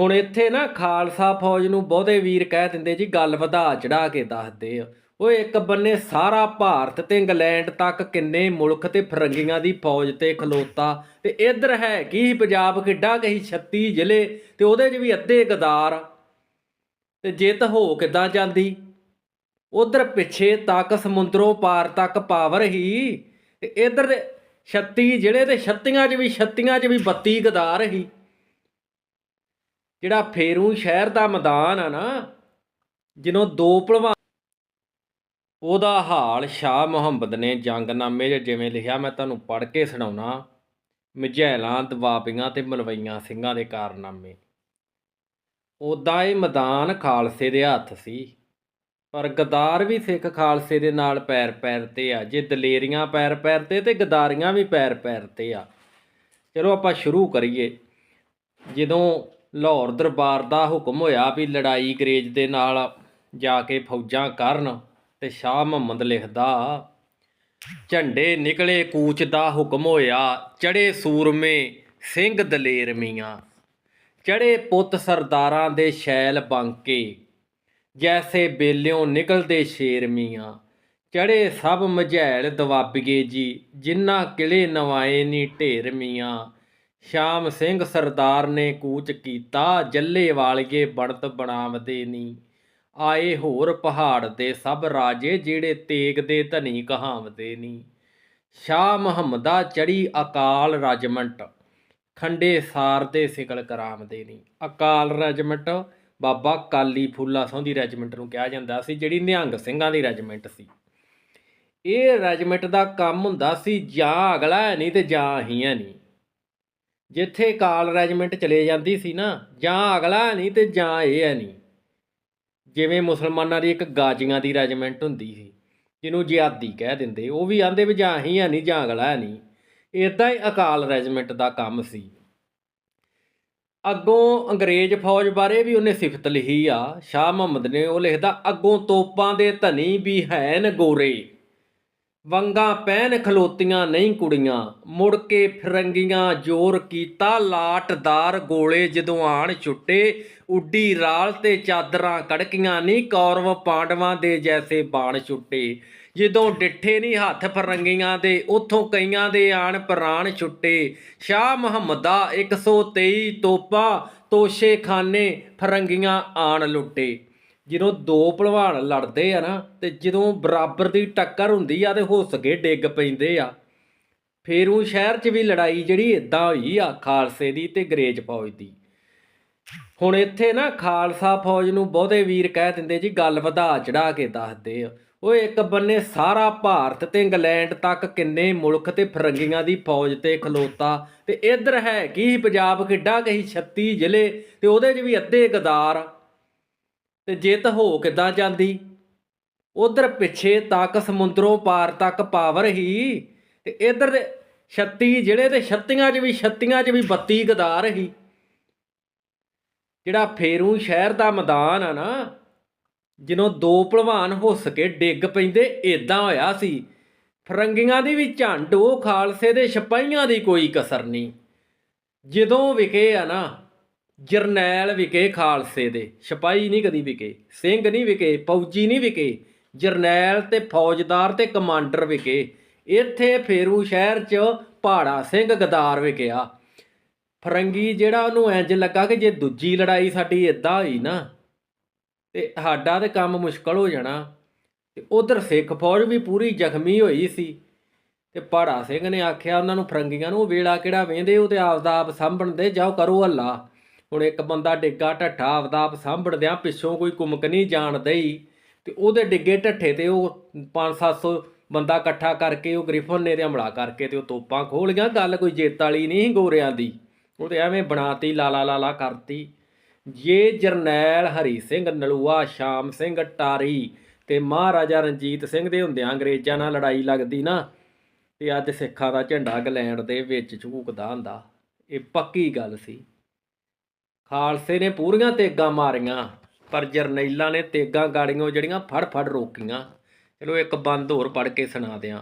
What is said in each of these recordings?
ਹੁਣ ਇੱਥੇ ਨਾ ਖਾਲਸਾ ਫੌਜ ਨੂੰ ਬਹੁਤੇ ਵੀਰ ਕਹਿ ਦਿੰਦੇ ਜੀ, ਗੱਲ ਵਧਾ ਚੜਾ ਕੇ ਦੱਸਦੇ ਆ। ਉਹ ਇੱਕ ਬੰਨੇ ਸਾਰਾ ਭਾਰਤ ਤੇ ਇੰਗਲੈਂਡ ਤੱਕ ਕਿੰਨੇ ਮੁਲਕ ਤੇ ਫਰੰਗੀਆਂ ਦੀ ਫੌਜ ਤੇ ਖਲੋਤਾ। ਤੇ ਇੱਧਰ ਹੈ ਕੀ ਪੰਜਾਬ ਕਿੱਡਾ ਕਹੀ 36 ਜ਼ਿਲ੍ਹੇ ਤੇ ਉਹਦੇ 'ਚ ਵੀ ਅੱਧੇ ਗਦਾਰ। ਤੇ ਜਿੱਤ ਹੋ ਕਿੱਦਾਂ ਜਾਂਦੀ? ਉਧਰ ਪਿੱਛੇ ਤੱਕ ਸਮੁੰਦਰੋਂ ਪਾਰ ਤੱਕ ਪਾਵਰ ਹੀ। ਤੇ ਇੱਧਰ ਦੇ 36 ਜ਼ਿਲ੍ਹੇ ਤੇ 36ਾਂ 'ਚ ਵੀ 36ਾਂ 'ਚ ਵੀ 32 ਗਦਾਰ ਹੀ। ਜਿਹੜਾ ਫੇਰੂ ਸ਼ਹਿਰ ਦਾ ਮੈਦਾਨ ਆ ਨਾ ਜਿਹਨੂੰ ਦੋ ਭਲਵਾਨ ਉਹਦਾ ਹਾਲ ਸ਼ਾਹ ਮੁਹੰਮਦ ਨੇ ਜੰਗਨਾਮੇ 'ਚ ਜਿਵੇਂ ਲਿਖਿਆ, ਮੈਂ ਤੁਹਾਨੂੰ ਪੜ੍ਹ ਕੇ ਸੁਣਾਉਣਾ। ਮਝੈਲਾਂ, ਦਵਾਬੀਆਂ ਤੇ ਮਲਵਈਆਂ ਸਿੰਘਾਂ ਦੇ ਕਾਰਨਾਮੇ। ਉਦਾਂ ਇਹ ਮੈਦਾਨ ਖਾਲਸੇ ਦੇ ਹੱਥ ਸੀ, ਪਰ ਗਦਾਰ ਵੀ ਸਿੱਖ ਖਾਲਸੇ ਦੇ ਨਾਲ ਪੈਰ ਪੈਰ ਤੇ ਆ। ਜੇ ਦਲੇਰੀਆਂ ਪੈਰ ਪੈਰ ਤੇ ਤੇ ਗਦਾਰੀਆਂ ਵੀ ਪੈਰ ਪੈਰ ਤੇ ਆ। ਚਲੋ ਆਪਾਂ ਸ਼ੁਰੂ ਕਰੀਏ। ਜਦੋਂ ਲਾਹੌਰ ਦਰਬਾਰ ਦਾ ਹੁਕਮ ਹੋਇਆ ਵੀ ਲੜਾਈ ਅੰਗਰੇਜ਼ ਦੇ ਨਾਲ ਜਾ ਕੇ ਫੌਜਾਂ ਕਰਨ ਤੇ ਸ਼ਾਹ ਮੁਹੰਮਦ ਲਿਖਦਾ, ਝੰਡੇ ਨਿਕਲੇ ਕੂਚ ਦਾ ਹੁਕਮ ਹੋਇਆ ਚੜੇ ਸੂਰਮੇ ਸਿੰਘ ਦਲੇਰ ਮੀਆਂ। ਚੜੇ ਪੁੱਤ ਸਰਦਾਰਾਂ ਦੇ ਸ਼ੈਲ ਬੰਕੇ, ਜੈਸੇ ਬੇਲਿਓਂ ਨਿਕਲਦੇ ਸ਼ੇਰ ਮੀਆਂ। ਚੜੇ ਸਭ ਮਝੈਲ ਦਵਾਬੀਏ ਜੀ ਜਿੰਨਾ ਕਿਲੇ ਨਵਾਏ ਨੀ ਢੇਰ ਮੀਆਂ। ਸ਼ਾਮ ਸਿੰਘ ਸਰਦਾਰ ਨੇ ਕੂਚ ਕੀਤਾ, ਜੱਲੇ ਵਾਲੀਏ ਬਣਤ ਬਣਾਵਦੇ ਨੀ। ਆਏ ਹੋਰ ਪਹਾੜ ਦੇ ਸਭ ਰਾਜੇ ਜਿਹੜੇ ਤੇਗ ਦੇ ਧਨੀ ਕਹਾਵਦੇ ਨੀ। ਸ਼ਾਹ ਮੁਹੰਮਦਾ ਚੜੀ ਅਕਾਲ ਰਜਮੰਟ, ਖੰਡੇ ਸਾਰ ਦੇ ਸਿਕਲ ਕਰਾਮਦੇ ਨੀ। ਅਕਾਲ ਰੈਜੀਮੈਂਟ, ਬਾਬਾ ਕਾਲੀ ਫੂਲਾ ਸੌਂਦੀ ਰੈਜੀਮੈਂਟ ਨੂੰ ਕਿਹਾ ਜਾਂਦਾ ਸੀ, ਜਿਹੜੀ ਨਿਹੰਗ ਸਿੰਘਾਂ ਦੀ ਰੈਜੀਮੈਂਟ ਸੀ। ਇਹ ਰੈਜੀਮੈਂਟ ਦਾ ਕੰਮ ਹੁੰਦਾ ਸੀ, ਜਾਂ ਅਗਲਾ ਹੈ ਨਹੀਂ ਤੇ ਜਾਂ ਹੀ ਹੈ ਨਹੀਂ ਜਿੱਥੇ ਕਾਲ ਰੈਜੀਮੈਂਟ ਚਲੇ ਜਾਂਦੀ ਸੀ ਨਾ, ਜਾਂ ਅਗਲਾ ਹੈ ਨਹੀਂ ਤੇ ਜਾਂ ਇਹ ਹੈ ਨਹੀਂ। ਜਿਵੇਂ ਮੁਸਲਮਾਨਾਂ ਦੀ ਇੱਕ ਗਾਜੀਆਂ ਦੀ ਰੈਜੀਮੈਂਟ ਹੁੰਦੀ ਸੀ, ਜਿਹਨੂੰ ਜਿਆਦੀ ਕਹਿ ਦਿੰਦੇ, ਉਹ ਵੀ ਆਂਦੇ ਵੀ ਜਾਂ ਹੀ ਹੈ ਨਹੀਂ ਜਾਂ ਅਗਲਾ ਹੈ ਨਹੀਂ। ਇਦਾਂ ਹੀ ਅਕਾਲ ਰੈਜੀਮੈਂਟ ਦਾ ਕੰਮ ਸੀ। ਅੱਗੋਂ ਅੰਗਰੇਜ਼ ਫੌਜ ਬਾਰੇ ਵੀ ਉਹਨੇ ਸਿਫਤ ਲਿਖੀ ਆ, ਸ਼ਾਹ ਮੁਹੰਮਦ ਨੇ ਉਹ ਲਿਖਦਾ, ਅੱਗੋਂ ਤੋਪਾਂ ਦੇ ਧਨੀ ਵੀ ਹੈਨ ਗੋਰੇ। ਵੰਗਾ ਪਹਿਨ ਖਲੋਤੀਆਂ ਨਹੀਂ ਕੁੜੀਆਂ। ਮੁੜ ਕੇ ਫਿਰੰਗੀਆਂ ਜ਼ੋਰ ਕੀਤਾ, ਲਾਟਦਾਰ ਗੋਲੇ ਜਦੋਂ ਆਣ ਛੁੱਟੇ, ਉੱਡੀ ਰਾਲ ਤੇ ਚਾਦਰਾਂ ਕੜਕੀਆਂ ਨਹੀਂ, ਕੌਰਵ ਪਾਂਡਵਾਂ ਦੇ ਜੈਸੇ ਬਾਣ ਛੁੱਟੇ। ਜਦੋਂ ਡਿੱਠੇ ਨਹੀਂ ਹੱਥ ਫਰੰਗੀਆਂ ਦੇ, ਉਥੋਂ ਕਈਆਂ ਦੇ ਆਣ ਪ੍ਰਾਣ ਛੁੱਟੇ। ਸ਼ਾਹ ਮੁਹੰਮਦਾ 123 ਤੋਪਾ, ਤੋਸ਼ੇ ਖਾਨੇ ਫਰੰਗੀਆਂ ਆਣ ਲੁੱਟੇ। ਜਦੋਂ ਦੋ ਭਲਵਾਨ ਲੜਦੇ ਆ ਨਾ, ਤੇ ਜਦੋਂ ਬਰਾਬਰ ਦੀ ਟੱਕਰ ਹੁੰਦੀ ਆ ਤੇ ਹੁੱਸਗੇ ਡਿੱਗ ਪੈਂਦੇ ਆ। ਫੇਰੂ ਸ਼ਹਿਰ 'ਚ ਵੀ ਲੜਾਈ ਜਿਹੜੀ ਇਦਾਂ ਹੋਈ ਆ, ਖਾਲਸੇ ਦੀ ਤੇ ਅੰਗਰੇਜ਼ ਫੌਜ ਦੀ। ਹੁਣ ਇੱਥੇ ਨਾ ਖਾਲਸਾ ਫੌਜ ਨੂੰ ਬਹੁਤੇ ਵੀਰ ਕਹਿ ਦਿੰਦੇ ਜੀ, ਗੱਲ ਵਧਾ ਚੜਾ ਕੇ ਦੱਸਦੇ ਆ। ਉਹ ਇੱਕ ਬੰਨੇ ਸਾਰਾ ਭਾਰਤ ਤੇ ਇੰਗਲੈਂਡ ਤੱਕ ਕਿੰਨੇ ਮੁਲਕ ਤੇ ਫਰੰਗੀਆਂ ਦੀ ਫੌਜ ਤੇ ਖਲੋਤਾ। ਤੇ ਇੱਧਰ ਹੈ ਕੀ ਪੰਜਾਬ ਕਿੱਡਾ ਕਹੀ 36 ਜ਼ਿਲ੍ਹੇ, ਤੇ ਉਹਦੇ 'ਚ ਵੀ ਅੱਧੇ ਗਦਾਰ ਤੇ ਜਿੱਤ ਹੋ ਕਿੱਦਾਂ ਜਾਂਦੀ? ਉਧਰ ਪਿੱਛੇ ਤੱਕ ਸਮੁੰਦਰੋਂ ਪਾਰ ਤੱਕ ਪਾਵਰ ਹੀ ਤੇ ਇੱਧਰ ਦੇ 36 ਜਿਹੜੇ ਤੇ 36ਾਂ 'ਚ ਵੀ 36ਾਂ 'ਚ ਵੀ 32 ਗਦਾਰ ਹੀ। ਜਿਹੜਾ ਫੇਰੂ ਸ਼ਹਿਰ ਦਾ ਮੈਦਾਨ ਆ ਨਾ ਜਿਹਨੂੰ ਦੋ ਭਲਵਾਨ ਹੁੱਸ ਕੇ ਡਿੱਗ ਪੈਂਦੇ ਇਦਾਂ ਹੋਇਆ ਸੀ। ਫਰੰਗੀਆਂ ਦੀ ਵੀ ਝੰਡ, ਉਹ ਖਾਲਸੇ ਦੇ ਸਿਪਾਹੀਆਂ ਦੀ ਕੋਈ ਕਸਰ ਨਹੀਂ। ਜਦੋਂ ਵਿਕੇ ਆ ਨਾ ਜਰਨੈਲ ਵਿਕੇ ਖਾਲਸੇ ਦੇ। ਸਿਪਾਹੀ ਨਹੀਂ ਕਦੀ ਵਿਕੇ, ਸਿੰਘ ਨਹੀਂ ਵਿਕੇ, ਫੌਜੀ ਨਹੀਂ ਵਿਕੇ। ਜਰਨੈਲ ਤੇ ਫੌਜਦਾਰ ਤੇ ਕਮਾਂਡਰ ਵਿਕੇ। ਇੱਥੇ ਫੇਰੂ ਸ਼ਹਿਰ 'ਚ ਪਹਾੜਾ ਸਿੰਘ ਗਦਾਰ ਵਿਕਿਆ। ਫਰੰਗੀ ਜਿਹੜਾ ਉਹਨੂੰ ਇੰਜ ਲੱਗਾ ਕਿ ਜੇ ਦੂਜੀ ਲੜਾਈ ਸਾਡੀ ਇਦਾਂ ਹੋਈ ਨਾ, ਤੇ ਸਾਡਾ ਤੇ ਕੰਮ ਮੁਸ਼ਕਲ ਹੋ ਜਾਣਾ। ਤੇ ਉਧਰ ਸਿੱਖ ਫੌਜ ਵੀ ਪੂਰੀ ਜ਼ਖਮੀ ਹੋਈ ਸੀ। ਤੇ ਪਹਾੜਾ ਸਿੰਘ ਨੇ ਆਖਿਆ ਉਹਨਾਂ ਨੂੰ ਫਰੰਗੀਆਂ ਨੂੰ ਵੇਲਾ ਕਿਹੜਾ ਵੇਂਦੇ? ਉਹ ਤੇ ਆਪਦਾ ਆਪ ਸਾਂਭਣ ਦੇ ਜਾਓ ਕਰੋ ਹੱਲਾ। ਹੁਣ ਇੱਕ ਬੰਦਾ ਡਿੱਗਾ, ਢੱਠਾ ਆਪਦਾ ਆਪ ਸਾਂਭੜਦਿਆਂ ਪਿੱਛੋਂ ਕੋਈ ਕੁਮਕ ਨਹੀਂ ਜਾਣ ਦਈ। ਤੇ ਉਹਦੇ ਡਿੱਗੇ ਢੱਠੇ ਤੇ ਉਹ 5-700 ਬੰਦਾ ਇਕੱਠਾ ਕਰਕੇ ਉਹ ਗ੍ਰਿਫਨ ਨੇ ਤੇ ਹਮਲਾ ਕਰਕੇ ਤੇ ਉਹ ਤੋਪਾਂ ਖੋਲ ਗਿਆ। ਗੱਲ ਕੋਈ ਜੇਤ ਵਾਲੀ ਨਹੀਂ ਗੋਰਿਆਂ ਦੀ। ਉਹ ਤੇ ਐਵੇਂ ਬਣਾਤੀ, ਲਾਲਾ ਲਾਲਾ ਕਰਤੀ। ਜੇ ਜਰਨੈਲ ਹਰੀ ਸਿੰਘ ਨਲੂਆ, ਸ਼ਾਮ ਸਿੰਘ ਟਾਰੀ ਤੇ ਮਹਾਰਾਜਾ ਰਣਜੀਤ ਸਿੰਘ ਦੇ ਹੁੰਦਿਆਂ ਅੰਗਰੇਜ਼ਾਂ ਨਾਲ ਲੜਾਈ ਲੱਗਦੀ ਨਾ, ਤੇ ਅੱਜ ਸਿੱਖਾਂ ਦਾ ਝੰਡਾ ਇੰਗਲੈਂਡ ਦੇ ਵਿੱਚ ਝੂਕਦਾ ਹੁੰਦਾ। ਇਹ ਪੱਕੀ ਗੱਲ ਸੀ। ਖਾਲਸੇ ਨੇ ਪੂਰੀਆਂ ਤੇਗਾਂ ਮਾਰੀਆਂ, ਪਰ ਜਰਨੈਲਾਂ ਨੇ ਤੇਗਾਂ ਗਾੜੀਆਂ ਜਿਹੜੀਆਂ ਫੜ ਫੜ ਰੋਕੀਆਂ। ਚਲੋ ਇੱਕ ਬੰਦ ਹੋਰ ਪੜ ਕੇ ਸੁਣਾ ਦਿਆਂ।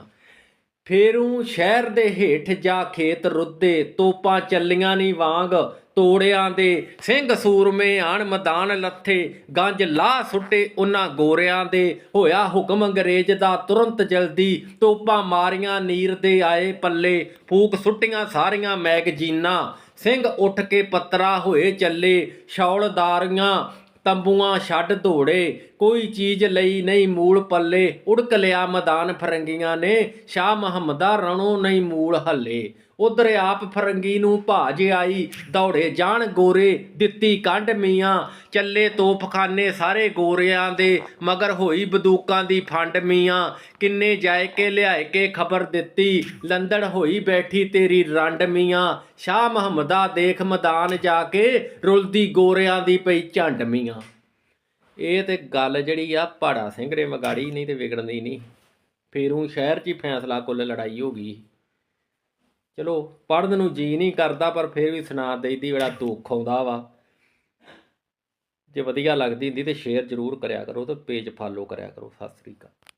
ਫੇਰੂ ਸ਼ਹਿਰ ਦੇ ਹੇਠ ਜਾ ਖੇਤ ਰੁੱਦੇ, ਤੋਪਾਂ ਚੱਲੀਆਂ ਨਹੀਂ ਵਾਂਗ ਤੋੜਿਆਂ ਦੇ। ਸਿੰਘ ਸੂਰਮੇ ਆਣ ਮੈਦਾਨ ਲੱਥੇ, ਗੰਜ ਲਾਹ ਸੁੱਟੇ ਉਹਨਾਂ ਗੋਰਿਆਂ ਦੇ। ਹੋਇਆ ਹੁਕਮ ਅੰਗਰੇਜ਼ ਦਾ ਤੁਰੰਤ ਜਲਦੀ, ਤੋਪਾਂ ਮਾਰੀਆਂ ਨੀਰ ਦੇ ਆਏ ਪੱਲੇ। ਫੂਕ ਸੁੱਟੀਆਂ ਸਾਰੀਆਂ ਮੈਗਜ਼ੀਨਾਂ ਸਿੰਘ ਉੱਠ ਕੇ ਪੱਤਰਾ ਹੋਏ ਚੱਲੇ ਸ਼ੌਲਦਾਰੀਆਂ ਤੰਬੂਆਂ ਛੱਡ ਦੌੜੇ ਕੋਈ ਚੀਜ਼ ਲਈ ਨਹੀਂ ਮੂਲ ਪੱਲੇ, ਉੜਕ ਲਿਆ ਮੈਦਾਨ ਫਰੰਗੀਆਂ ਨੇ, ਸ਼ਾਹ ਮੁਹੰਮਦਾ ਰਣੋ ਨਹੀਂ ਮੂਲ ਹੱਲੇ। ਉਧਰ ਆਪ ਫਰੰਗੀ ਨੂੰ ਭਾਜ ਆਈ। ਦੌੜੇ ਜਾਣ ਗੋਰੇ, ਦਿੱਤੀ ਕੰਡ ਮੀਆਂ। ਚੱਲੇ ਤੋਪਖਾਨੇ ਸਾਰੇ ਗੋਰਿਆਂ ਦੇ, ਮਗਰ ਹੋਈ ਬੰਦੂਕਾਂ ਦੀ ਫੰਡ ਮੀਆਂ। ਕਿੰਨੇ ਜਾਇ ਕੇ ਲਿਆਏ ਕੇ ਖਬਰ ਦਿੱਤੀ। ਲੰਦੜ ਹੋਈ ਬੈਠੀ ਤੇਰੀ ਰੰਡ ਮੀਆਂ। ਸ਼ਾਹ ਮੁਹੰਮਦਾ ਦੇਖ ਮੈਦਾਨ ਜਾ ਕੇ ਰੁਲਦੀ ਗੋਰਿਆਂ ਦੀ ਪਈ ਝੰਡ ਮੀਆਂ। ਇਹ ਤੇ ਗੱਲ ਜਿਹੜੀ ਆ ਪਹਾੜਾ ਸਿੰਘ ਨੇ ਮਗਾੜੀ, ਨਹੀਂ ਤੇ ਵਿਗੜਨੀ ਨਹੀਂ। ਫੇਰੂ ਸ਼ਹਿਰ 'ਚ ਹੀ ਫੈਸਲਾ ਕੁੱਲ ਲੜਾਈ ਹੋ ਗਈ। ਚਲੋ ਪੜਨ ਨੂੰ ਜੀ ਨਹੀਂ ਕਰਦਾ, ਪਰ ਫਿਰ ਵੀ ਸੁਣਾ ਦਈਦੀ ਬੜਾ ਦੁੱਖ ਆਉਂਦਾ ਵਾ। ਜੇ ਵਧੀਆ ਲੱਗਦੀ ਹੁੰਦੀ ਤੇ ਸ਼ੇਅਰ ਜ਼ਰੂਰ ਕਰਿਆ ਕਰੋ ਤੇ ਪੇਜ ਫਾਲੋ ਕਰਿਆ ਕਰੋ। ਸਤਿ ਸ੍ਰੀ ਅਕਾਲ।